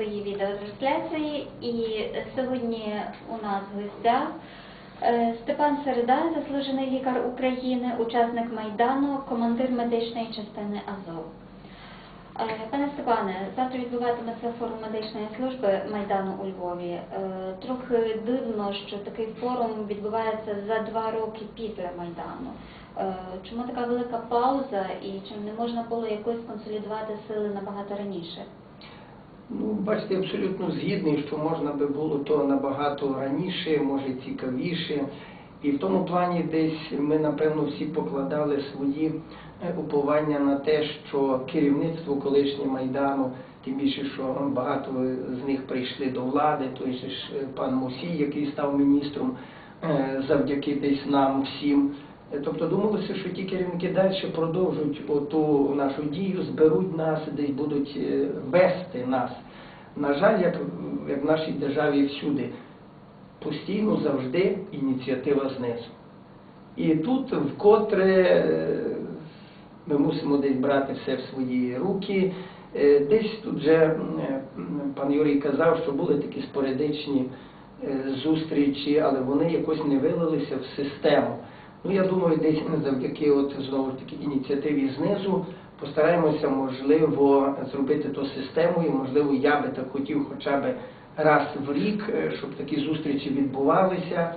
свої відеотрансляції. І сьогодні у нас в гостях е, Степан Середа, заслужений лікар України, учасник Майдану, командир медичної частини Азов. Е, Пане Степане, завтра відбуватиметься форум медичної служби Майдану у Львові. Е, Трохи дивно, що такий форум відбувається за два роки після Майдану. Чому така велика пауза і чи не можна було якось консолідувати сили набагато раніше? Ну, бачите, абсолютно згідний, що можна би було то набагато раніше, може цікавіше. І в тому плані десь ми, напевно, всі покладали свої е, уповання на те, що керівництво колишнє Майдану, тим більше, що багато з них прийшли до влади, той же ж е, пан Мусій, який став міністром, е, завдяки десь нам всім. Е, Тобто думалося, що ті керівники далі продовжують оту нашу дію, зберуть нас, десь будуть е, вести нас. На жаль, як, як в нашій державі всюди, постійно завжди ініціатива знизу. І тут вкотре е, ми мусимо десь брати все в свої руки. Десь тут вже пан Юрій казав, що були такі спорадичні е, зустрічі, але вони якось не вилилися в систему. Ну, я думаю, десь завдяки от, знову ж таки ініціативі знизу постараємося, можливо, зробити то системою. Можливо, я би так хотів хоча б раз в рік, е, щоб такі зустрічі відбувалися.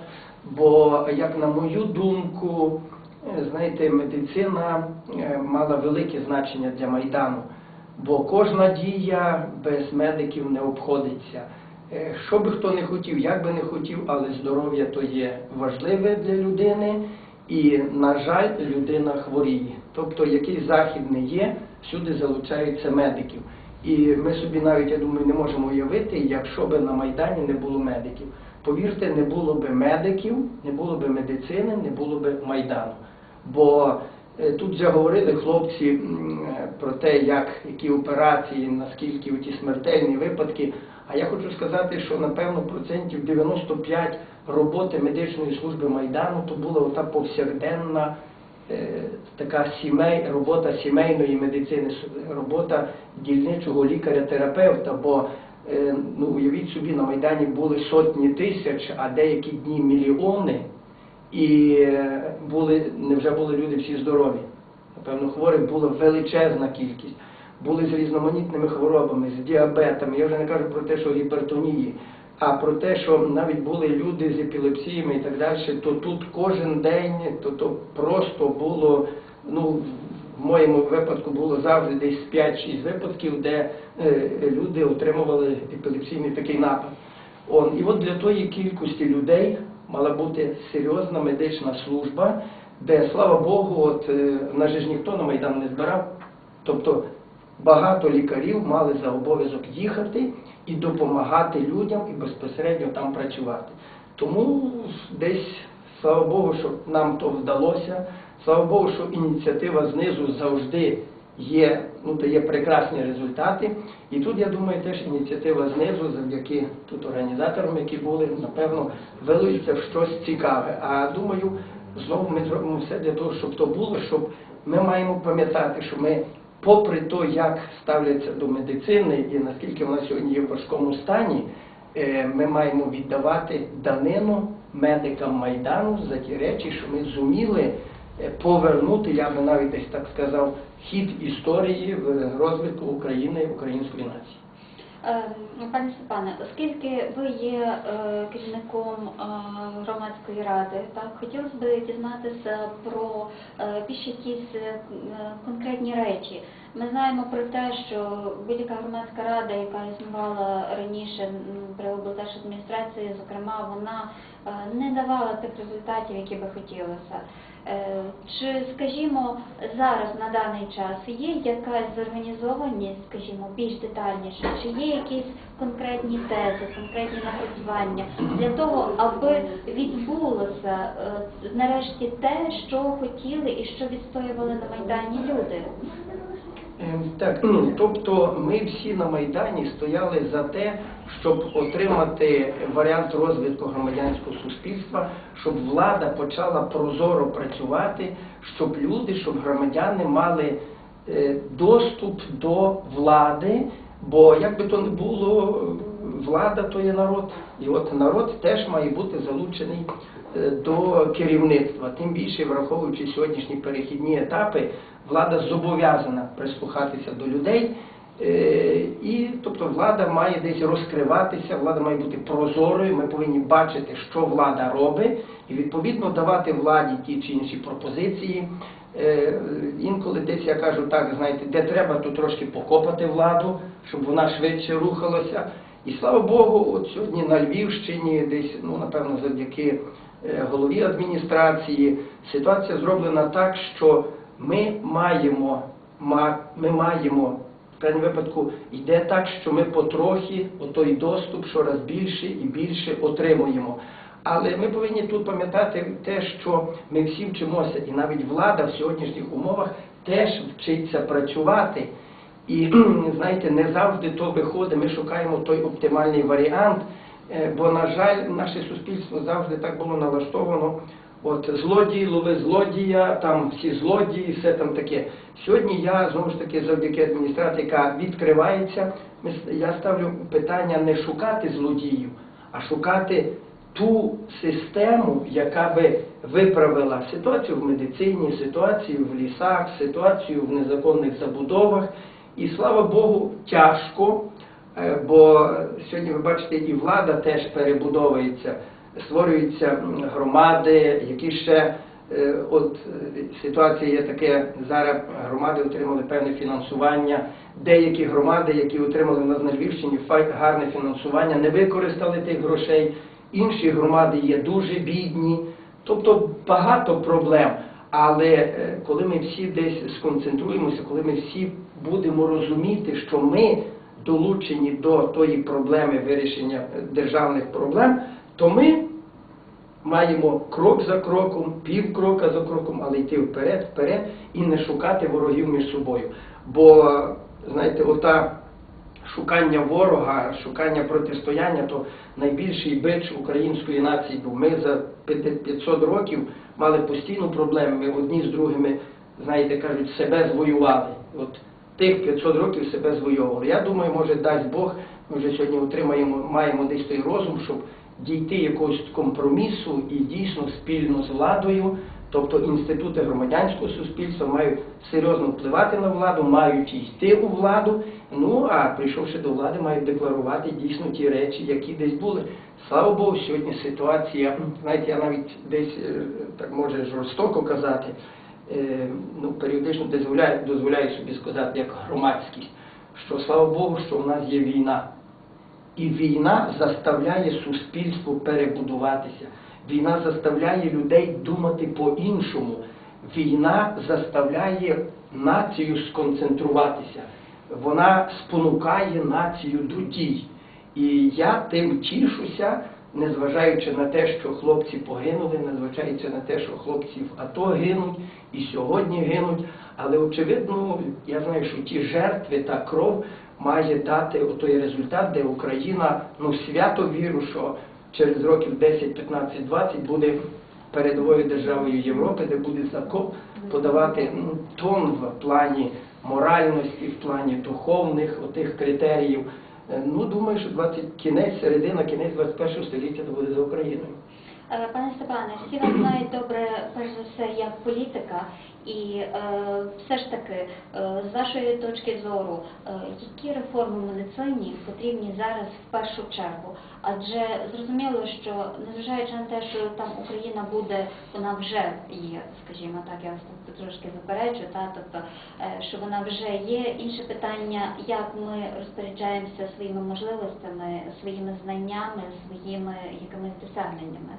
Бо, як на мою думку, е, знаєте, медицина е, мала велике значення для Майдану, бо кожна дія без медиків не обходиться. Що би хто не хотів, як би не хотів, але здоров'я то є важливе для людини, і, на жаль, людина хворіє. Тобто, який захід не є, всюди залучаються медиків. І ми собі навіть, я думаю, не можемо уявити, якщо би на Майдані не було медиків. Повірте, не було би медиків, не було би медицини, не було би Майдану. Бо е, тут вже говорили хлопці е, про те, як які операції, наскільки ті смертельні випадки. А я хочу сказати, що напевно процентів 95 роботи медичної служби Майдану то була ота повсякденна е, така сімей, робота сімейної медицини, робота дільничого лікаря-терапевта. Бо е, ну, уявіть собі, на Майдані були сотні тисяч, а деякі дні мільйони. І е, були, невже були люди всі здорові? Напевно, хворих була величезна кількість. Були з різноманітними хворобами, з діабетами. Я вже не кажу про те, що гіпертонії, а про те, що навіть були люди з епілепсіями і так далі, то тут кожен день, то, то просто було, ну, в моєму випадку було завжди десь 5-6 випадків, де е, люди отримували епілепсійний такий напад. Он, і от для тої кількості людей мала бути серйозна медична служба, де, слава Богу, от е, ж ніхто на Майдан не збирав. Тобто багато лікарів мали за обов'язок їхати і допомагати людям і безпосередньо там працювати. Тому десь, слава Богу, що нам то вдалося. Слава Богу, що ініціатива знизу завжди є, ну, дає прекрасні результати. І тут, я думаю, теж ініціатива знизу, завдяки тут організаторам, які були, напевно, вилується в щось цікаве. А думаю, знову ми зробимо все для того, щоб то було, щоб ми маємо пам'ятати, що ми, попри те, як ставляться до медицини і наскільки вона сьогодні є в важкому стані, е, ми маємо віддавати данину медикам Майдану за ті речі, що ми зуміли е, повернути, я би навіть десь так сказав, хід історії в розвитку України, української нації. Е, Пане Степане, оскільки ви є е, керівником е, громадської ради, так хотілося б дізнатися про е, більш якісь конкретні речі. Ми знаємо про те, що будь-яка громадська рада, яка існувала раніше при облдержадміністрації, зокрема, вона не давала тих результатів, які би хотілося. Е, Чи, скажімо, зараз на даний час є якась зорганізованість, скажімо, більш детальніше, чи є якісь конкретні тези, конкретні напрацювання для того, аби відбулося е, нарешті те, що хотіли і що відстоювали на Майдані люди? Ем, Так, ну, тобто ми всі на Майдані стояли за те, щоб отримати варіант розвитку громадянського суспільства, щоб влада почала прозоро працювати, щоб люди, щоб громадяни мали е, доступ до влади, Бо як би то не було, влада то є народ. І от народ теж має бути залучений е, до керівництва. Тим більше, враховуючи сьогоднішні перехідні етапи, влада зобов'язана прислухатися до людей. Е, І тобто влада має десь розкриватися, влада має бути прозорою. Ми повинні бачити, що влада робить, і відповідно давати владі ті чи інші пропозиції. Е, Інколи десь я кажу так, знаєте, де треба, то трошки покопати владу, щоб вона швидше рухалася. І слава Богу, от сьогодні на Львівщині, десь, ну напевно, завдяки е, голові адміністрації, ситуація зроблена так, що ми маємо, ми маємо в крайньому випадку йде так, що ми потрохи отой доступ щораз більше і більше отримуємо. Але ми повинні тут пам'ятати те, що ми всі вчимося, і навіть влада в сьогоднішніх умовах теж вчиться працювати. І знаєте, не завжди то виходить, ми шукаємо той оптимальний варіант, е, бо, на жаль, наше суспільство завжди так було налаштовано. От злодій, лови злодія, там всі злодії, все там таке. Сьогодні я знову ж таки завдяки адміністрації, яка відкривається, я ставлю питання не шукати злодіїв, а шукати ту систему, яка би виправила ситуацію в медицині, ситуацію в лісах, ситуацію в незаконних забудовах. І слава Богу, тяжко, е, бо сьогодні ви бачите, і влада теж перебудовується, створюються громади, які ще е, от ситуація є таке, зараз громади отримали певне фінансування. Деякі громади, які отримали на Львівщині гарне фінансування, не використали тих грошей. Інші громади є дуже бідні. Тобто багато проблем. Але е, коли ми всі десь сконцентруємося, коли ми всі будемо розуміти, що ми долучені до тої проблеми вирішення державних проблем, то ми маємо крок за кроком, пів крока за кроком, але йти вперед, вперед і не шукати ворогів між собою. Бо, знаєте, ота шукання ворога, шукання протистояння, то найбільший бич української нації був. Ми за 500 років мали постійну проблему. Ми одні з другими, знаєте, кажуть, себе звоювали. От тих 500 років себе звоювали. Я думаю, може дасть Бог, ми вже сьогодні отримаємо, маємо десь той розум, щоб дійти якогось компромісу і дійсно спільно з владою, тобто інститути громадянського суспільства мають серйозно впливати на владу, мають йти у владу. Ну а прийшовши до влади, мають декларувати дійсно ті речі, які десь були. Слава Богу, сьогодні ситуація, знаєте, я навіть десь е, так може жорстоко казати, е, ну періодично дозволяю, дозволяю собі сказати як громадськість, що слава Богу, що в нас є війна. І війна заставляє суспільство перебудуватися. Війна заставляє людей думати по-іншому. Війна заставляє націю сконцентруватися. Вона спонукає націю до дій. І я тим тішуся, незважаючи на те, що хлопці погинули, незважаючи на те, що хлопці в АТО гинуть і сьогодні гинуть. Але очевидно, я знаю, що ті жертви та кров має дати той результат, де Україна ну свято вірю, що через років 10, 15, 20 буде передовою державою Європи, де буде закон подавати ну, тон в плані моральності, в плані духовних отих критеріїв. Е, Ну, думаю, що 20, кінець, середина, кінець 21 століття то буде за Україною. Е, Пане Степане, всі вас знають добре, перш за все, як політика, і е, все ж таки, е, з вашої точки зору, е, які реформи медицині потрібні зараз в першу чергу? Адже зрозуміло, що незважаючи на те, що там Україна буде, вона вже є, скажімо так, я вас тут трошки заперечу, та тобто, що вона вже є. Інше питання, як ми розпоряджаємося своїми можливостями, своїми знаннями, своїми якимись досягненнями.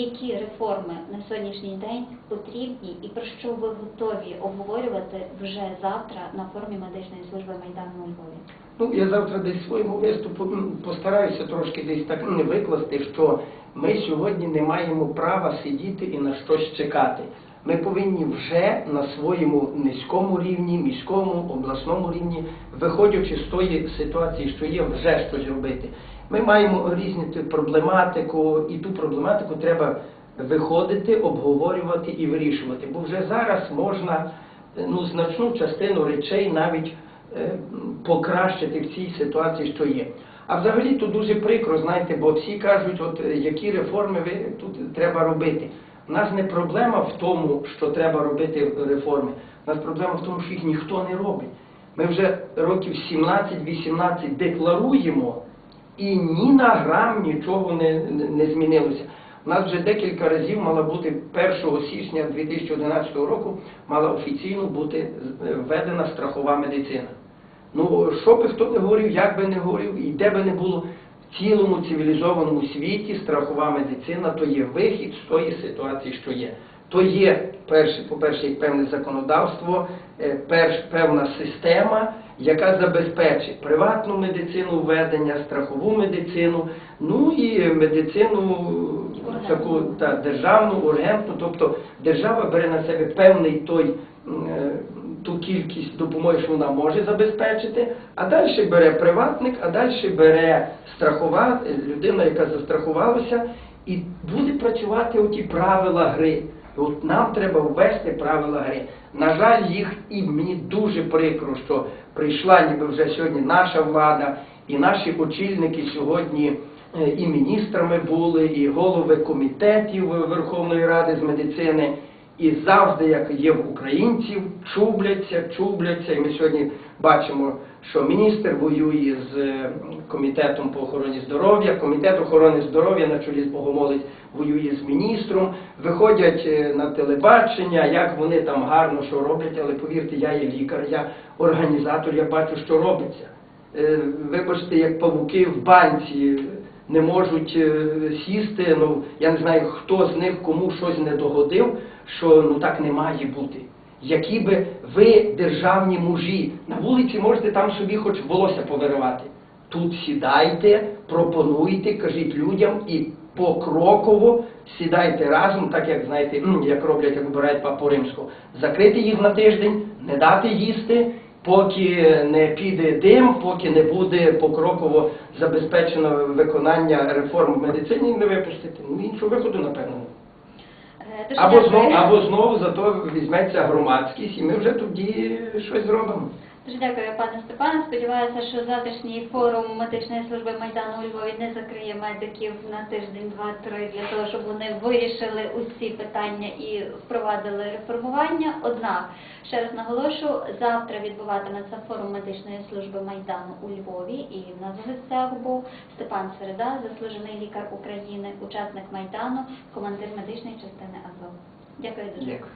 Які реформи на сьогоднішній день потрібні і про що ви готові обговорювати вже завтра на формі медичної служби Майдану у Львові? Ну, я завтра десь своєму виступу постараюся трошки десь так м, викласти, що ми сьогодні не маємо права сидіти і на щось чекати. Ми повинні вже на своєму низькому рівні, міському, обласному рівні, виходячи з тої ситуації, що є, вже щось робити. Ми маємо різні проблематику, і ту проблематику треба виходити, обговорювати і вирішувати. Бо вже зараз можна ну, значну частину речей навіть е, покращити в цій ситуації, що є. А взагалі то дуже прикро, знаєте, бо всі кажуть, от е, які реформи ви тут треба робити. У нас не проблема в тому, що треба робити реформи. У нас проблема в тому, що їх ніхто не робить. Ми вже років 17-18 декларуємо, і ні на грам нічого не, не, змінилося. У нас вже декілька разів мала бути 1 січня 2011 року мала офіційно бути е, введена страхова медицина. Ну, що би хто не говорив, як би не говорив, і де би не було цілому цивілізованому світі страхова медицина, то є вихід з тої ситуації, що є. То є, перше, по-перше, певне законодавство, е, певна система, яка забезпечить приватну медицину введення, страхову медицину, ну і медицину таку та, державну, ургентну, тобто держава бере на себе певний той е, ту кількість допомоги, що вона може забезпечити, а далі бере приватник, а далі бере страхова е, людина, яка застрахувалася, і буде працювати оті правила гри. От нам треба ввести правила гри. На жаль, їх і мені дуже прикро, що прийшла ніби вже сьогодні наша влада, і наші очільники сьогодні е, і міністрами були, і голови комітетів Верховної Ради з медицини. І завжди, як є в українців, чубляться, чубляться. І ми сьогодні бачимо, що міністр воює з е, комітетом по охороні здоров'я, комітет охорони здоров'я на чолі з Богомолець воює з міністром, виходять е, на телебачення, як вони там гарно що роблять, але повірте, я є лікар, я організатор, я бачу, що робиться. Е, Вибачте, як павуки в банці не можуть сісти. Ну я не знаю, хто з них кому щось не догодив, що ну так не має бути. Які би ви державні мужі на вулиці можете там собі хоч волосся повиривати. Тут сідайте, пропонуйте, кажіть людям і покроково сідайте разом, так як знаєте, як роблять, як вибирають папу римського. Закрити їх на тиждень, не дати їсти, поки не піде дим, поки не буде покроково забезпечено виконання реформ в медицині, не випустити. Ну іншого виходу, напевно. Е, Або знову, або знову зато візьметься громадськість, і ми вже тоді щось зробимо. Дуже дякую, пане Степане. Сподіваюся, що завтрашній форум медичної служби Майдану у Львові не закриє медиків на тиждень, два-три для того, щоб вони вирішили усі питання і впровадили реформування. Однак, ще раз наголошу, завтра відбуватиметься форум медичної служби Майдану у Львові, і в нас в гостях був Степан Середа, заслужений лікар України, учасник Майдану, командир медичної частини АЗО. Дякую дуже. Дякую.